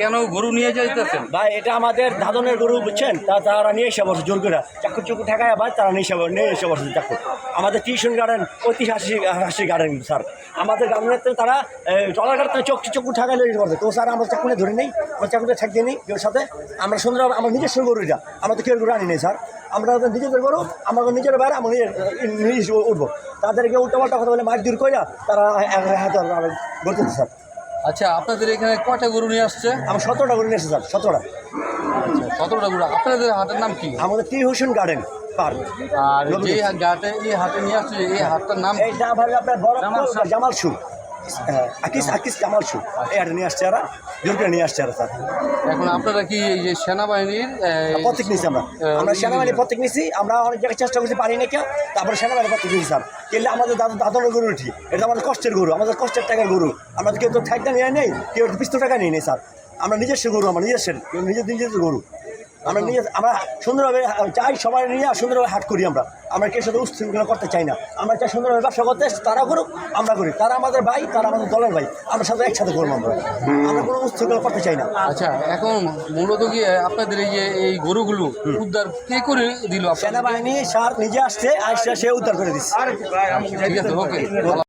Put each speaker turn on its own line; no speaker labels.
কেন গরু নিয়ে
ভাই, এটা আমাদের দাদনের গরু, বুঝছেন? তা তারা নিয়ে এসে জোর করে। আবার তারা নিয়ে এসে আমাদের গার্ডেন গার্ডেন, স্যার। আমাদের তারা চোখ তো স্যার, আমরা চাকুনে নেই ঠেকিয়ে সাথে। আমরা সুন্দর, আমার নিজস্ব গরু এটা। আমরা তো কেউ গরু আনি নেই, স্যার। আমরা নিজেদের গরু আমাদের নিজের বাইরে আমরা নিজে উঠবো। তাদেরকে উল্টো পাল্টা কথা বলে মাছ দূর করে তারা হাতে গড়তে স্যার।
আচ্ছা আপনাদের এখানে কয়টা গরু নিয়ে আসছে?
আমরা সতেরোটা গরু নিয়ে এসেছি স্যার সতেরোটা।
সতেরোটা গরু। আপনাদের হাটের নাম কি?
আমাদের টি হোসেন গার্ডেন পার্ক।
আর যে ঘাটে এই হাটে নিয়ে আসছে এই হাটটার নাম
এই নাম আপনার বড় জামাল হ্যাঁ, আকিস আকিস জামাল শু। এই হাটে নিয়ে আসছে এরা জোর নিয়ে আসছে এরা স্যার
এখন আপনারা কি এই যে সেনাবাহিনীর
প্রত্যেক নিচ্ছি আমরা। আমরা সেনাবাহিনী প্রত্যেক নিচ্ছি আমরা অনেক জায়গায় চেষ্টা করছি পারি না কেউ তারপরে সেনাবাহিনী প্রত্যেক নিচ্ছি স্যার কিন্তু আমাদের দাদা দাদনের গরু উঠি এটা আমাদের কষ্টের গরু আমাদের কষ্টের টাকার গরু। আমরা কেউ তো ঠাকটা নিয়ে নেই কেউ পিস্তল টাকা নিয়ে নেই স্যার। আমরা নিজস্ব গরু আমার নিজস্ব কেউ নিজের নিজের গরু। আমরা নিজে আমরা সুন্দরভাবে চাই সবাই নিয়ে সুন্দরভাবে হাট করি আমরা। আমরা কেউ সাথে উচ্ছৃঙ্খলা করতে চাই না। আমরা চাই সুন্দরভাবে ব্যবসা করতে তারা করুক আমরা করি। তারা আমাদের ভাই তারা আমাদের দলের ভাই আমরা সাথে একসাথে করব আমরা। আমরা কোনো উচ্ছৃঙ্খলা করতে চাই না।
আচ্ছা এখন মূলত কি আপনাদের এই যে এই গরুগুলো উদ্ধার কে করে দিল
সেনাবাহিনী স্যার নিজে আসছে আসছে সে উদ্ধার করে দিচ্ছে।
ঠিক আছে ওকে।